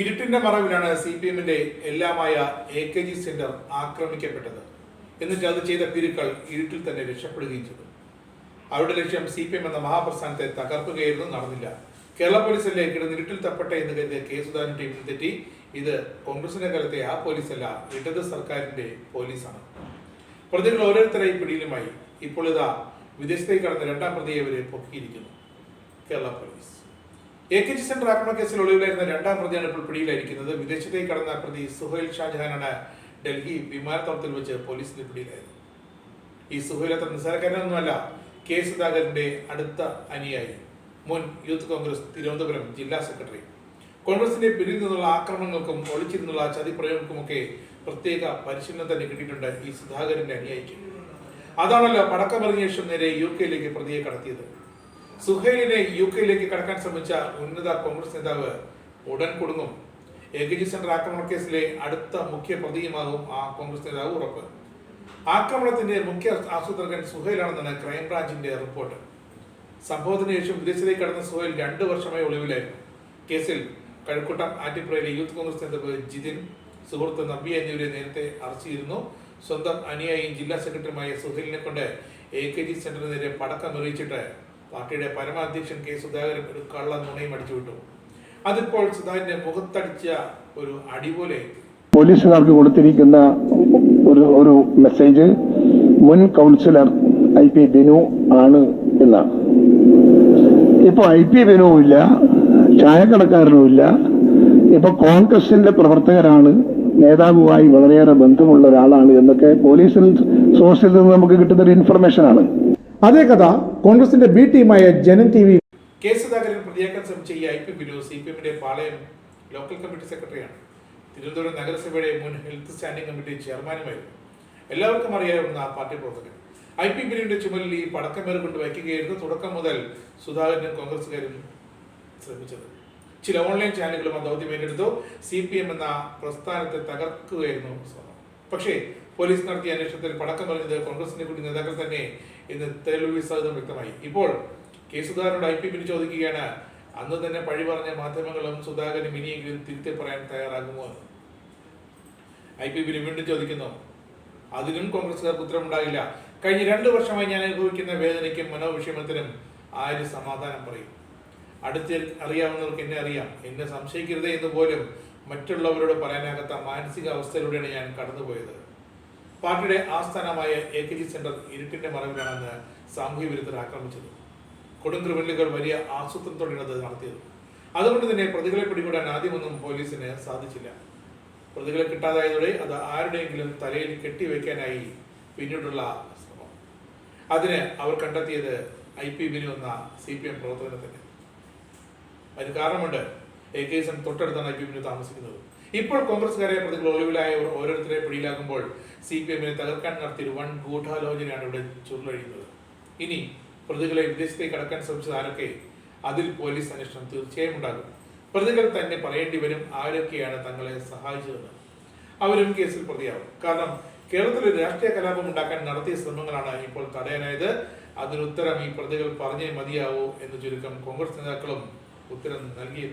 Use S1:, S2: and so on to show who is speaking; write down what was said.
S1: ഇരുട്ടിന്റെ മറവിലാണ് C P എമ്മിന്റെ എല്ലാമായ എ കെ ജി സെന്റർ ആക്രമിക്കപ്പെട്ടത്. എന്നിട്ട് അത് ചെയ്ത പിരുക്കൾ ഇരുട്ടിൽ തന്നെ രക്ഷപ്പെടുകയും ചെയ്തു. അവരുടെ ലക്ഷ്യം സി പി എം എന്ന മഹാപ്രസ്ഥാനത്തെ തകർക്കുകയായിരുന്നു നടന്നില്ല. കേരള പോലീസല്ലേ കിടന്നിരുട്ടിൽ തപ്പട്ടെ എന്ന് കരുതിയ കെ സുധാകരൻ ടീമിൽ തെറ്റി. ഇത് കോൺഗ്രസിന്റെ കാലത്തെ ആ പോലീസല്ല ഇടത് സർക്കാരിന്റെ പോലീസാണ്. പ്രതികൾ ഓരോരുത്തരായി പിടിയിലുമായി. ഇപ്പോൾ ഇതാ വിദേശത്തേക്ക് കടന്ന രണ്ടാം പ്രതിയെ അവരെ പൊക്കിയിരിക്കുന്നു. Kerala police. A K G centre ആക്രമണ കേസിൽ ഒളിവിലായിരുന്ന രണ്ടാം പ്രതിയാണ് ഇപ്പോൾ പിടിയിലായിരിക്കുന്നത്. വിദേശത്തേക്ക് കടന്ന പ്രതി സുഹൈൽ ഷാജഹാനാണ് ഡൽഹി വിമാനത്താവളത്തിൽ വെച്ച് പോലീസിന്റെ പിടിയിലായത്. ഈ സുഹൈൽ അത്ര നിസ്സാരക്കാരനൊന്നുമല്ല. കെ സുധാകരന്റെ അടുത്ത അനുയായി. മുൻ യൂത്ത് കോൺഗ്രസ് തിരുവനന്തപുരം ജില്ലാ സെക്രട്ടറി. കോൺഗ്രസിന്റെ പിന്നിൽ നിന്നുള്ള ആക്രമണങ്ങൾക്കും ഒളിച്ചിരുന്നുള്ള ചതിപ്രയോഗങ്ങൾക്കുമൊക്കെ പ്രത്യേക പരിശീലനം തന്നെ കിട്ടിയിട്ടുണ്ട് ഈ സുധാകരന്റെ അനുയായിക്ക്. അതാണല്ലോ പടക്കമറിഞ്ഞ ശേഷം നേരെ യു കെയിലേക്ക് പ്രതിയെ കടത്തിയത്. സുഹൈലിനെ യു കെയിലേക്ക് കടക്കാൻ ശ്രമിച്ച ഉന്നത കോൺഗ്രസ് നേതാവ് ഉടൻ കുടുങ്ങും. എ കെ ജി സെന്റർ ആക്രമണ കേസിലെ അടുത്ത മുഖ്യ പ്രതിയുമാകും ആ കോൺഗ്രസ് നേതാവ് ഉറപ്പ്. ആക്രമണത്തിന്റെ മുഖ്യ ആസൂത്രകൻ സുഹൈലാണെന്നാണ് ക്രൈംബ്രാഞ്ചിന്റെ റിപ്പോർട്ട്. സംഭവത്തിന് ശേഷം വിദേശത്തേക്ക് കടന്ന സുഹൈൽ രണ്ടു വർഷമായി ഒളിവിലായിരുന്നു. കേസിൽ കഴക്കൂട്ടം ആറ്റിപ്പുഴയിലെ യൂത്ത് കോൺഗ്രസ് നേതാവ് ജിതിൻ സുഹൃത്ത് നബി എന്നിവരെ നേരത്തെ അറസ്റ്റ് ചെയ്തിരുന്നു. സ്വന്തം അനുയായിയും ജില്ലാ സെക്രട്ടറിയുമായ സുഹൈലിനെ കൊണ്ട് എ കെ ജി സെന്ററിനെതിരെ പടക്കം എറിയിച്ചിട്ട് പാർട്ടിയുടെ പരമാധ്യക്ഷൻ കെ സുധാകരൻ ഒരു കള്ള നുണയും അടിച്ചുവിട്ടു അതിപ്പോൾ സുധാകരന്റെ മുഖത്തടിച്ച ഒരു അടിപോലെ
S2: പോലീസുകാർക്ക് കൊടുത്തിരിക്കുന്ന ഒരു ഒരു മെസ്സേജ് മുൻ കൗൺസിലർ ഐ പി ബിനു ആണ് എന്നാണ്. ഇപ്പൊ ഐ പി ബിനുവും ഇല്ല ചായക്കടക്കാരനും ഇല്ല. ഇപ്പൊ കോൺഗ്രസിന്റെ പ്രവർത്തകരാണ് നേതാവുമായി വളരെയേറെ ബന്ധമുള്ള ഒരാളാണ് എന്നൊക്കെ പോലീസിൽ സോഴ്സിൽ നിന്ന് നമുക്ക് കിട്ടുന്ന ഒരു ഇൻഫർമേഷൻ ആണ്.
S3: അതേ കഥ കോൺഗ്രസിന്റെ ബി ടീമായ Janam T V
S1: K Sudhakaran പ്രതിയാക്കാൻ ശ്രമിച്ച ഈ I P Binu C P എമ്മിന്റെ പാളയം ലോക്കൽ കമ്മിറ്റി സെക്രട്ടറിയാണ്. തിരുവനന്തപുരം നഗരസഭയുടെ മുൻ ഹെൽത്ത് സ്റ്റാൻഡിംഗ് കമ്മിറ്റി ചെയർമാനുമായിരുന്നു. എല്ലാവർക്കും അറിയാവുന്ന ആ പാർട്ടി പ്രവർത്തകൻ. ഐ പി ബിനുവിന്റെ ചുമലിൽ ഈ പടക്കമേറ് കൊണ്ട് വയ്ക്കുകയായിരുന്നു തുടക്കം മുതൽ സുധാകരനും കോൺഗ്രസുകാരും ശ്രമിച്ചത്. ചില ഓൺലൈൻ ചാനലുകളും ആ ദൗത്യം ഏറ്റെടുത്തു. സി പി എം എന്ന പ്രസ്ഥാനത്തെ തകർക്കുകയായിരുന്നു പക്ഷേ പോലീസ് നടത്തിയ അന്വേഷണത്തിൽ പടക്കം പറഞ്ഞത് കോൺഗ്രസിന്റെ കൂടി നേതാക്കൾ തന്നെ ഇന്ന് തെളിവ് സഹിതം വ്യക്തമായി. ഇപ്പോൾ കെ ഐ പി പിന്നെ ചോദിക്കുകയാണ്. അന്ന് തന്നെ പഴി പറഞ്ഞ മാധ്യമങ്ങളും സുധാകരനും ഇനിയെങ്കിലും തിരുത്തി പറയാൻ തയ്യാറാകുമോ എന്ന്. ഐ പി ബിന് വീണ്ടും ചോദിക്കുന്നു. അതിനും കോൺഗ്രസുകാർക്ക് ഉത്തരമുണ്ടാകില്ല കഴിഞ്ഞ രണ്ടു വർഷമായി ഞാൻ അനുഭവിക്കുന്ന വേദനയ്ക്കും മനോവിഷമത്തിനും ആര് സമാധാനം പറയും? അടുത്ത് അറിയാവുന്നവർക്ക് എന്നെ അറിയാം. എന്നെ സംശയിക്കരുതേ എന്ന് പോലും മറ്റുള്ളവരോട് പറയാനാകാത്ത മാനസികാവസ്ഥയിലൂടെയാണ് ഞാൻ കടന്നുപോയത്. പാർട്ടിയുടെ ആസ്ഥാനമായ എ കെ ജി സെന്റർ ഇരുട്ടിന്റെ മറവിലാണെന്ന് സാമൂഹ്യ വിരുദ്ധർ ആക്രമിച്ചത്. കൊടും ക്രിമിനലുകൾ വലിയ ആസൂത്രണത്തോടെയാണ് അത് നടത്തിയത്. അതുകൊണ്ട് തന്നെ പ്രതികളെ പിടികൂടാൻ ആദ്യമൊന്നും പോലീസിന് സാധിച്ചില്ല. പ്രതികളെ കിട്ടാതായതോടെ അത് ആരുടെയെങ്കിലും തലയിൽ കെട്ടിവെക്കാനായി പിന്നീടുള്ള ശ്രമം. അതിന് അവർ കണ്ടെത്തിയത് ഐ പി ബിനു എന്ന സി പി എം പ്രവർത്തകനെ തന്നെ. അതിന് കാരണമുണ്ട് എ കെ എസ് തൊട്ടടുത്താണ് ഐ പി ബിനു താമസിക്കുന്നത്. ഇപ്പോൾ കോൺഗ്രസ്സുകാരെ പ്രതികൾ ഒളിവിലായവർ ഓരോരുത്തരെ പിടിയിലാക്കുമ്പോൾ സി പി എമ്മിനെ തകർക്കാൻ നടത്തിയ വൺ ഗൂഢാലോചനയാണ് ഇവിടെ ചുരുളഴിയുന്നത്. ഇനി പ്രതികളെ വിദേശത്തേക്ക് കടക്കാൻ ശ്രമിച്ചത് ആരൊക്കെ? അതിൽ പോലീസ് അന്വേഷണം തീർച്ചയായും ഉണ്ടാകും. പ്രതികൾ തന്നെ പറയേണ്ടി വരും ആരൊക്കെയാണ് തങ്ങളെ സഹായിച്ചതെന്ന്. അവരും കേസിൽ പ്രതിയാവും. കാരണം കേരളത്തിൽ രാഷ്ട്രീയ കലാപം ഉണ്ടാക്കാൻ നടത്തിയ ശ്രമങ്ങളാണ് ഇപ്പോൾ തടയാനായത്. അതിനുത്തരം ഈ പ്രതികൾ പറഞ്ഞേ മതിയാവൂ എന്ന് ചുരുക്കം കോൺഗ്രസ് നേതാക്കളും ഉത്തരം നൽകിയേ